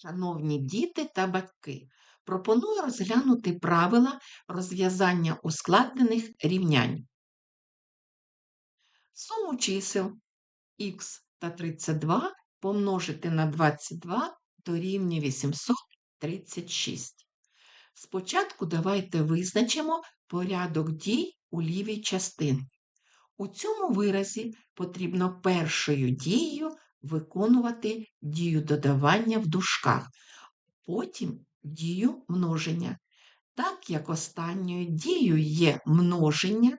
Шановні діти та батьки, пропоную розглянути правила розв'язання ускладнених рівнянь. Суму чисел х та 32 помножити на 22 дорівнює 836. Спочатку давайте визначимо порядок дій у лівій частині. У цьому виразі потрібно першою дією виконувати дію додавання в дужках, потім дію множення. Так як останньою дією є множення,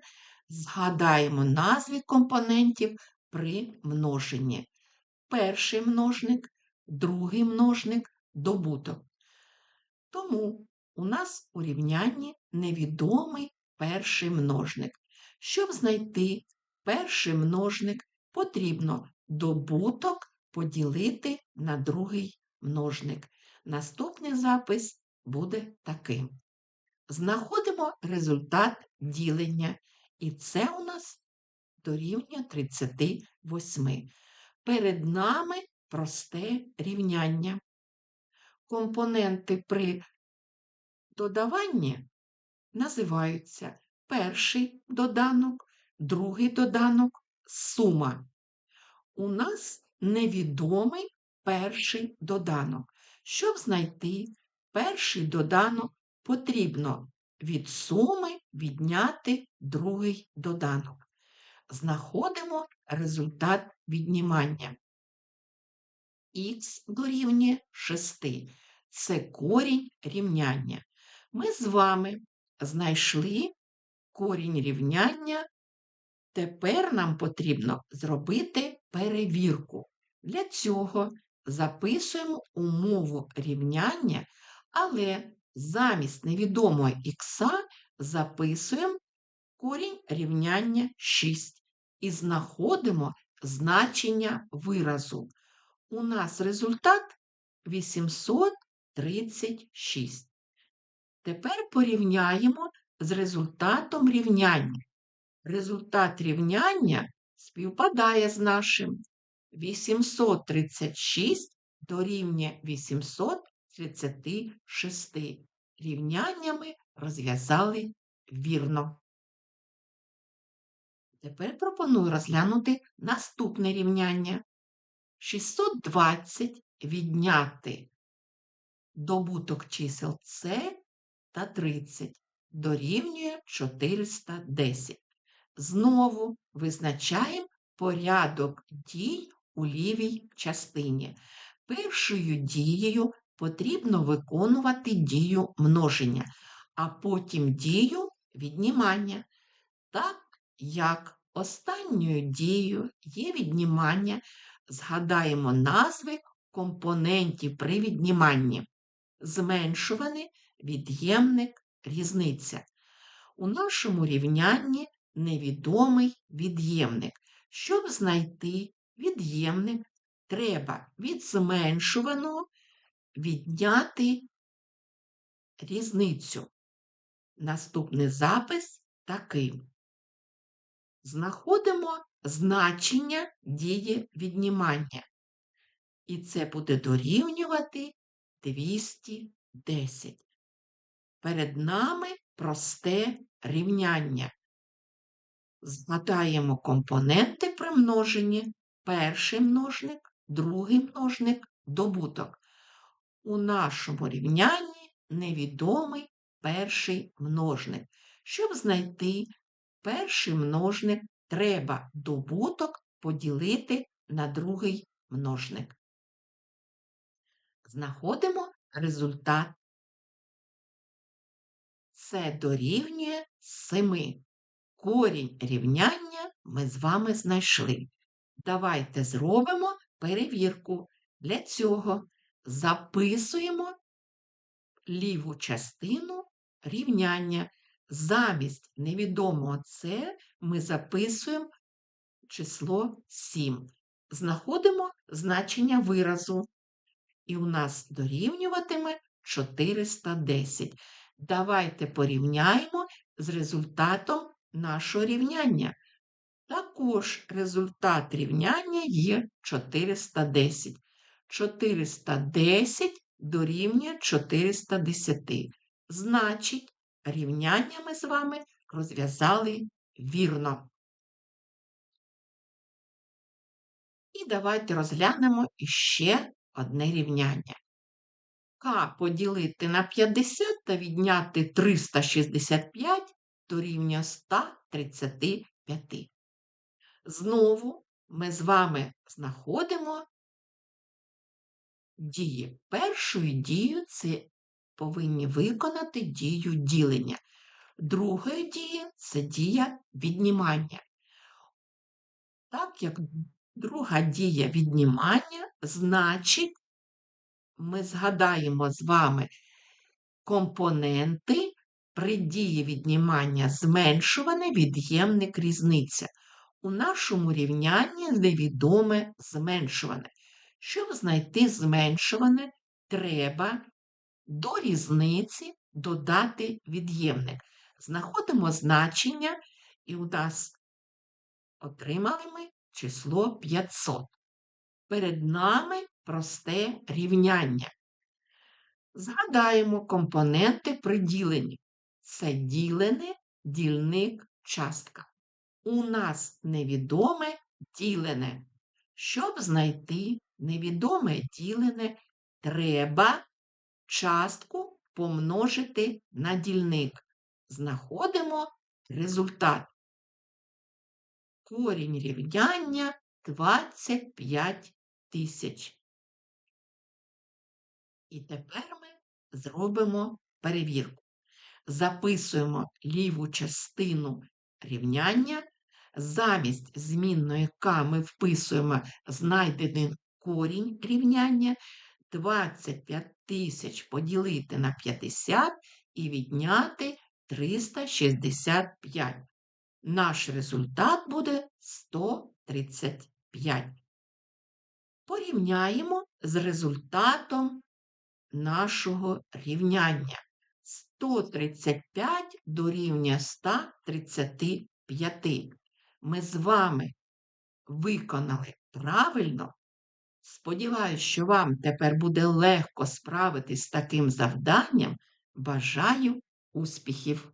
згадаємо назви компонентів при множенні. Перший множник, другий множник, добуток. Тому у нас у рівнянні невідомий перший множник. Щоб знайти перший множник, потрібно добуток поділити на другий множник. Наступний запис буде таким. Знаходимо результат ділення, і це у нас дорівнює 38. Перед нами просте рівняння. Компоненти при додаванні називаються перший доданок, другий доданок сума. У нас невідомий перший доданок. Щоб знайти перший доданок, потрібно від суми відняти другий доданок. Знаходимо результат віднімання. Х дорівнює 6. Це корінь рівняння. Ми з вами знайшли корінь рівняння. Тепер нам потрібно зробити перевірку. Для цього записуємо умову рівняння, але замість невідомого х записуємо корінь рівняння 6 і знаходимо значення виразу. У нас результат 836. Тепер порівняємо з результатом рівняння. Результат рівняння співпадає з нашим. 836 дорівнює 836. Рівняннями розв'язали вірно. Тепер пропоную розглянути наступне рівняння. 620 відняти добуток чисел С та 30 дорівнює 410. Знову визначаємо порядок дій у лівій частині. Першою дією потрібно виконувати дію множення, а потім дію віднімання. Так як останньою дією є віднімання, згадаємо назви компонентів при відніманні. Зменшуваний від'ємник різниця. У нашому рівнянні невідомий від'ємник. Щоб знайти від'ємник, треба від зменшуваного відняти різницю. Наступний запис такий. Знаходимо значення дії віднімання. І це буде дорівнювати 210. Перед нами просте рівняння. Згадаємо компоненти при множенні. Перший множник, другий множник, добуток. У нашому рівнянні невідомий перший множник. Щоб знайти перший множник, треба добуток поділити на другий множник. Знаходимо результат. Це дорівнює 7. Корінь рівняння ми з вами знайшли. Давайте зробимо перевірку. Для цього записуємо ліву частину рівняння. Замість невідомого С ми записуємо число 7. Знаходимо значення виразу. І у нас дорівнюватиме 410. Давайте порівняємо з результатом нашого рівняння. Також результат рівняння є 410. 410 дорівнює 410. Значить, рівняння ми з вами розв'язали вірно. І давайте розглянемо іще одне рівняння. К поділити на 50 та відняти 365 дорівнює 135. Знову ми з вами знаходимо дії. Першою дією це повинні виконати дію ділення. Другою дією це дія віднімання. Так як друга дія віднімання, значить, ми згадаємо з вами компоненти при дії віднімання зменшуване від'ємник різниця. У нашому рівнянні невідоме зменшуване. Щоб знайти зменшуване, треба до різниці додати від'ємник. Знаходимо значення, і у нас отримали ми число 500. Перед нами просте рівняння. Згадаємо компоненти при діленні. Це ділене, дільник, частка. У нас невідоме ділене. Щоб знайти невідоме ділене, треба частку помножити на дільник. Знаходимо результат. Корінь рівняння 25 тисяч. І тепер ми зробимо перевірку. Записуємо ліву частину рівняння. Замість змінної К ми вписуємо знайдений корінь рівняння. 25 тисяч поділити на 50 і відняти 365. Наш результат буде 135. Порівняємо з результатом нашого рівняння. 135 дорівнює 135. Ми з вами виконали правильно. Сподіваюсь, що вам тепер буде легко справитись з таким завданням. Бажаю успіхів!